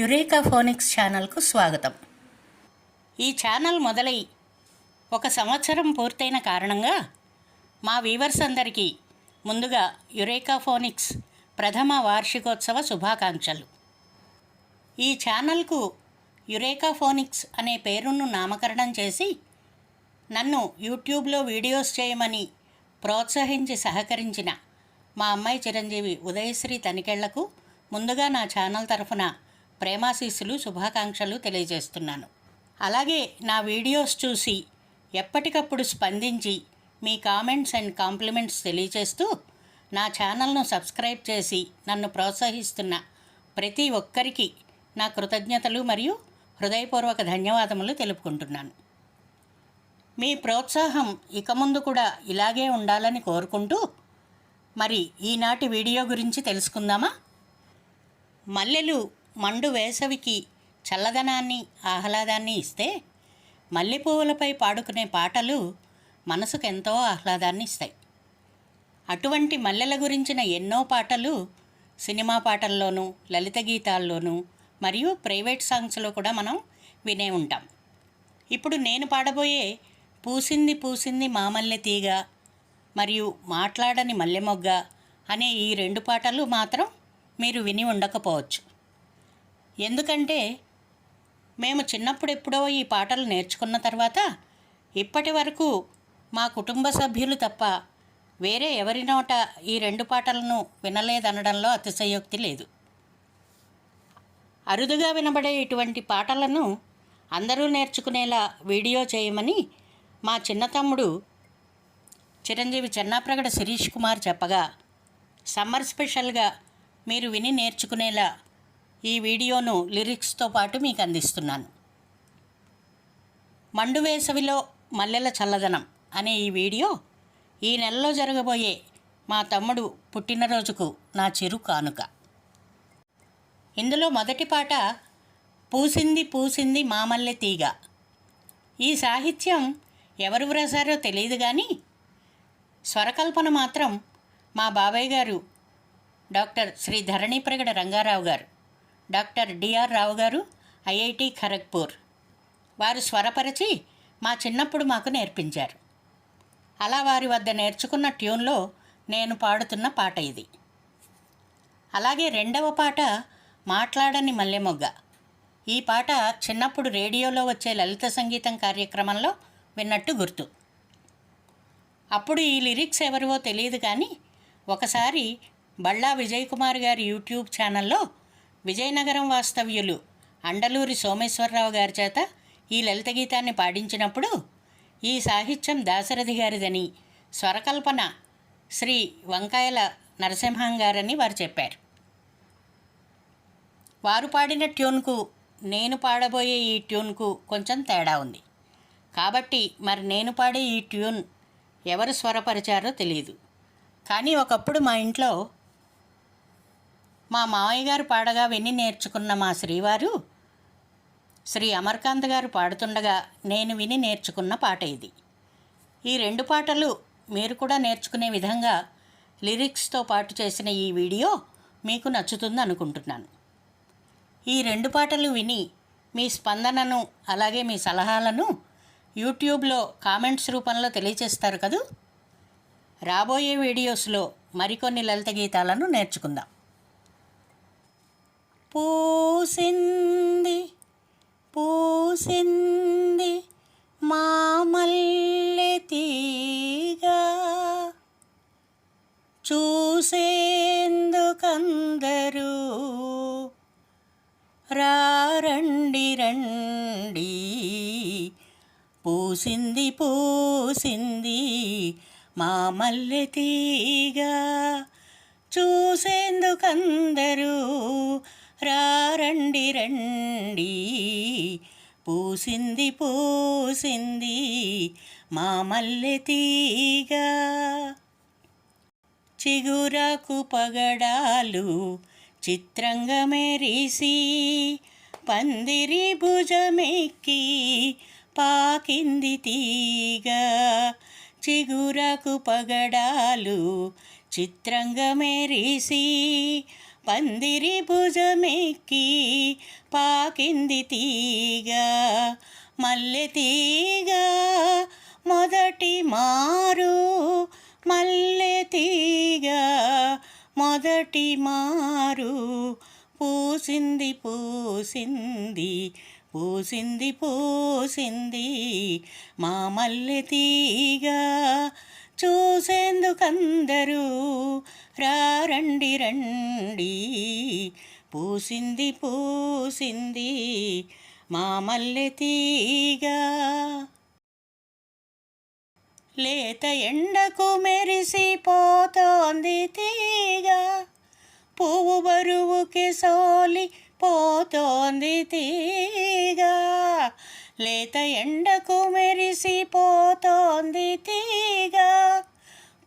Eureka phonics ఛానల్కు స్వాగతం. ఈ ఛానల్ మొదలై ఒక సంవత్సరం పూర్తయిన కారణంగా మా వీవర్స్ అందరికీ ముందుగా యురేకా ఫోనిక్స్ ప్రథమ వార్షికోత్సవ శుభాకాంక్షలు. ఈ ఛానల్కు యురేకా ఫోనిక్స్ అనే పేరును నామకరణం చేసి నన్ను యూట్యూబ్లో వీడియోస్ చేయమని ప్రోత్సహించి సహకరించిన మా అమ్మాయి చిరంజీవి ఉదయశ్రీ తనికెళ్ళకు ముందుగా నా ఛానల్ తరఫున ప్రేమాశీస్సులు శుభాకాంక్షలు తెలియజేస్తున్నాను. అలాగే నా వీడియోస్ చూసి ఎప్పటికప్పుడు స్పందించి మీ కామెంట్స్ అండ్ కాంప్లిమెంట్స్ తెలియజేస్తూ నా ఛానల్ను సబ్స్క్రైబ్ చేసి నన్ను ప్రోత్సహిస్తున్న ప్రతి ఒక్కరికి నా కృతజ్ఞతలు మరియు హృదయపూర్వక ధన్యవాదములు తెలుపుకుంటున్నాను. మీ ప్రోత్సాహం ఇక ముందు కూడా ఇలాగే ఉండాలని కోరుకుంటూ మరి ఈనాటి వీడియో గురించి తెలుసుకుందామా? మల్లెలు మండు వేసవికి చల్లదనాన్ని ఆహ్లాదాన్ని ఇస్తే మల్లెపువ్వులపై పాడుకునే పాటలు మనసుకు ఎంతో ఆహ్లాదాన్ని ఇస్తాయి. అటువంటి మల్లెల గురించిన ఎన్నో పాటలు సినిమా పాటల్లోనూ లలిత గీతాల్లోనూ మరియు ప్రైవేట్ సాంగ్స్లో కూడా మనం వినే ఉంటాం. ఇప్పుడు నేను పాడబోయే పూసింది పూసింది మామల్లె తీగ మరియు మాట్లాడని మల్లెమొగ్గ అనే ఈ రెండు పాటలు మాత్రం మీరు విని ఉండకపోవచ్చు. ఎందుకంటే మేము చిన్నప్పుడు ఎప్పుడో ఈ పాటలు నేర్చుకున్న తర్వాత ఇప్పటి వరకు మా కుటుంబ సభ్యులు తప్ప వేరే ఎవరి నోట ఈ రెండు పాటలను వినలేదనడంలో అతిశయోక్తి లేదు. అరుదుగా వినబడే ఇటువంటి పాటలను అందరూ నేర్చుకునేలా వీడియో చేయమని మా చిన్న తమ్ముడు చిరంజీవి చెన్నాప్రగడ శిరీష్ కుమార్ చెప్పగా సమ్మర్ స్పెషల్గా మీరు విని నేర్చుకునేలా ఈ వీడియోను లిరిక్స్తో పాటు మీకు అందిస్తున్నాను. మండు వేసవిలో మల్లెల చల్లదనం అనే ఈ వీడియో ఈ నెలలో జరగబోయే మా తమ్ముడు పుట్టినరోజుకు నా చిరు కానుక. ఇందులో మొదటి పాట పూసింది పూసింది మామల్లె తీగ ఈ సాహిత్యం ఎవరు వ్రాసారో తెలియదు కానీ స్వరకల్పన మాత్రం మా బాబాయ్ గారు డాక్టర్ శ్రీ ధరణి ప్రగడ రంగారావు గారు డాక్టర్ డిఆర్ రావు గారు ఐఐటి ఖరగ్పూర్. వారు స్వరపరిచి మా చిన్నప్పుడు మాకు నేర్పించారు. అలా వారి వద్ద నేర్చుకున్న ట్యూన్లో నేను పాడుతున్న పాట ఇది. అలాగే రెండవ పాట మాట్లాడని మల్లెమొగ్గ. ఈ పాట చిన్నప్పుడు రేడియోలో వచ్చే లలిత సంగీతం కార్యక్రమంలో విన్నట్టు గుర్తు. అప్పుడు ఈ లిరిక్స్ ఎవరివో తెలియదు కానీ ఒకసారి బళ్ళా విజయ్ కుమార్ గారి యూట్యూబ్ ఛానల్లో విజయనగరం వాస్తవ్యులు అండలూరి సోమేశ్వరరావు గారి చేత ఈ లలిత గీతాన్ని పాడించినప్పుడు ఈ సాహిత్యం దాశరథి గారిదని స్వరకల్పన శ్రీ వంకాయల నరసింహం గారని వారు చెప్పారు. వారు పాడిన ట్యూన్కు నేను పాడబోయే ఈ ట్యూన్కు కొంచెం తేడా ఉంది. కాబట్టి మరి నేను పాడే ఈ ట్యూన్ ఎవరు స్వరపరిచారో తెలియదు కానీ ఒకప్పుడు మా ఇంట్లో మా మావయ్య గారు పాడగా విని నేర్చుకున్న మా శ్రీవారు శ్రీ అమర్కాంత్ గారు పాడుతుండగా నేను విని నేర్చుకున్న పాట ఇది. ఈ రెండు పాటలు మీరు కూడా నేర్చుకునే విధంగా లిరిక్స్తో పాటు చేసిన ఈ వీడియో మీకు నచ్చుతుంది అనుకుంటున్నాను. ఈ రెండు పాటలు విని మీ స్పందనను అలాగే మీ సలహాలను యూట్యూబ్లో కామెంట్స్ రూపంలో తెలియచేస్తారు కదూ? రాబోయే వీడియోస్లో మరికొన్ని లలిత గీతాలను నేర్చుకుందాం. పూసింది పూసింది మామల్లె తీగ. చూసేందుకందరూ రండి రండి. పూసింది పూసింది మా మల్లె తీగ. చూసేందుకందరూ రండి రండి. పూసింది పూసింది మా మల్లె తీగ. చిగురకు పగడాలు చిత్రంగా మెరిసి పందిరి భుజమెక్కి పాకింది తీగ. చిగురకు పగడాలు చిత్రంగా మెరిసి పందిరి భుజమెక్కి పాకింది తీగ మల్లె తీగ మొదటి మారు మల్లె తీగ మొదటి మారు పూసింది పూసింది పూసింది పూసింది మా మల్లె తీగ. చూసేందుకందరూ రండి రండి. పూసింది పూసింది మా మల్లె తీగ. లేత ఎండకు మెరిసిపోతోంది తీగ. పువ్వు బరువుకి సోలి పోతోంది తీగ. లేత ఎండకు మెరిసిపోతోంది తీగ.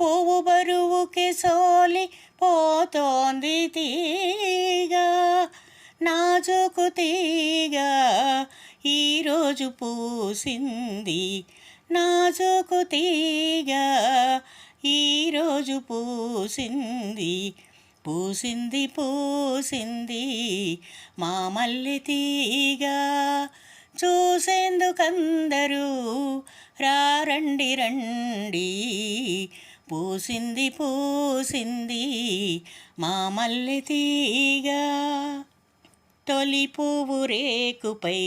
పువ్వు బరువుకి సోలి పోతోంది తీగ. నాజుకు తీగ ఈరోజు పూసింది. నాజుకు తీగ ఈరోజు పూసింది. పూసింది పూసింది మా మల్లె తీగ. చూసేందుకందరూ రారండి రండి. పూసింది పూసింది మా మల్లె తీగ. తొలి పువ్వు రేకుపై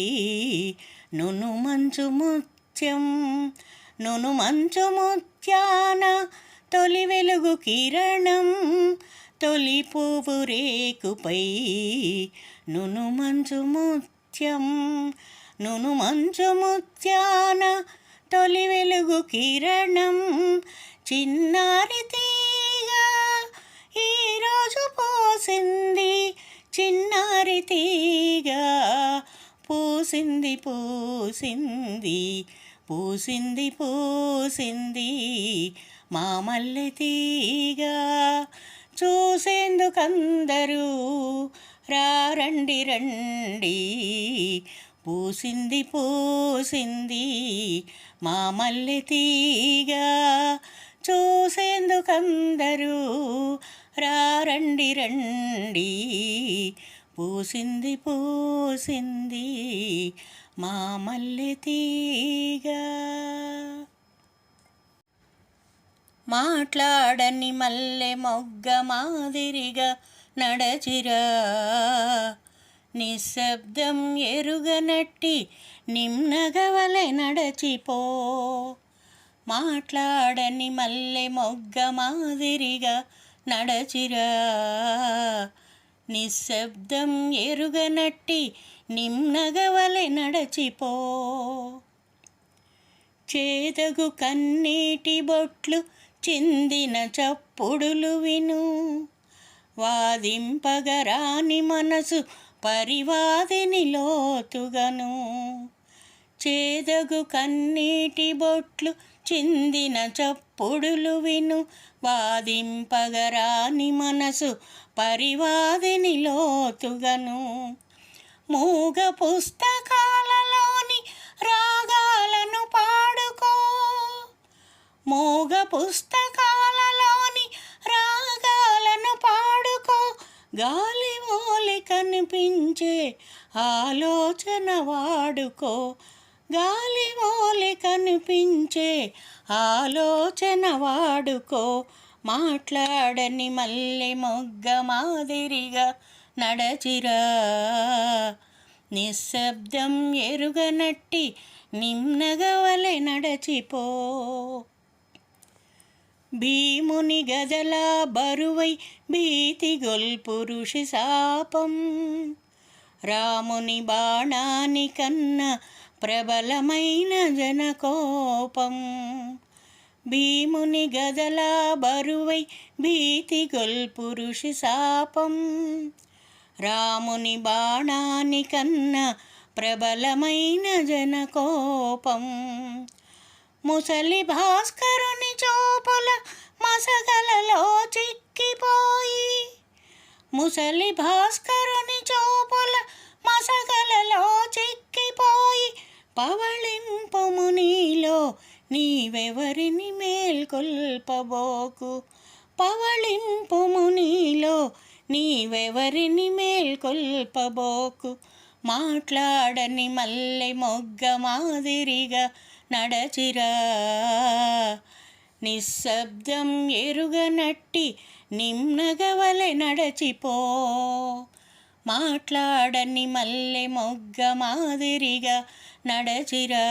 నును మంచు ముత్యం నును మంచు ముత్యాన తొలి వెలుగు కిరణం. తొలి పువ్వు రేకుపై నును మంచు ముత్యం నును మంచు ముత్యాన తొలి వెలుగు కిరణం. చిన్నారి తీగ ఈరోజు పోసింది చిన్నారి తీగ పూసింది పూసింది పూసింది పూసింది. మా మల్లె తీగ చూసేందుకందరూ రండి రండి. పూసింది పూసింది మా మల్లె తీగ. చూసేందుకందరూ రారండి రండి. పూసింది పూసింది మా మల్లె తీగ. మాట్లాడని మల్లె మొగ్గ మాదిరిగా నడచిరా. నిశ్శబ్దం ఎరుగనట్టి నిమ్నగవలె నడచిపో. మాట్లాడని మల్లె మొగ్గ మాదిరిగా నడచిరా. నిశ్శబ్దం ఎరుగనట్టి నిమ్నగవలె నడచిపో. చేదగు కన్నీటి బొట్లు చిందిన చప్పుడులు విను. వాదింపగరాని మనసు పరివాదిని లోతుగను. చేదగు కన్నీటి బొట్లు చిందిన చప్పుడులు విను. వాదింపగరాని మనసు పరివాదిని లోతుగను. మూగ పుస్తకాలలోని రాగాలను పాడుకో. మూగ పుస్తకాలలోని రాగాలను పాడుకో. గాలి ఓలి కనిపించే ఆలోచన వాడుకో. గాలి మోలి కనిపించే ఆలోచన వాడుకో. మాట్లాడని మల్లె మొగ్గ మాదిరిగా నడచిరా. నిశ్శబ్దం ఎరుగనట్టి నిమ్నగవలె నడచిపో. భీముని గజల బరువై భీతి గొల్పురుషి శాపం. రాముని బాణాని కన్న ప్రబలమైన జనకోపం. భీముని గదల బరువై భీతి గొల్పురుషి శాపం. రాముని బాణాని కన్న ప్రబలమైన జనకోపం. ముసలి భాస్కరు పొల మసగలలో చిక్కిపోయి. ముసలి భాస్కరుని చూపుల మసగలలో చిక్కిపోయి. పవళింపము నీలో నీవెవరిని మేల్కొల్పబోకు? పవళింపుము నీలో నీవెవరిని మేల్కొల్పబోకు? మాట్లాడని మల్లె మొగ్గ మాదిరిగా నడచిరా. నిశ్శబ్దం ఎరుగనట్టి నిమ్నగవలె నడచిపో. మాట్లాడని మల్లె మొగ్గ మాదిరిగా నడచిరా.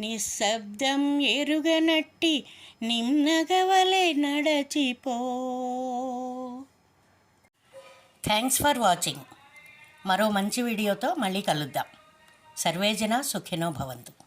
నిశ్శబ్దం ఎరుగనట్టి నిమ్నగవలె నడచిపో. Thanks for watching. మరో మంచి వీడియోతో మళ్ళీ కలుద్దాం. సర్వేజన సుఖినో భవంతు.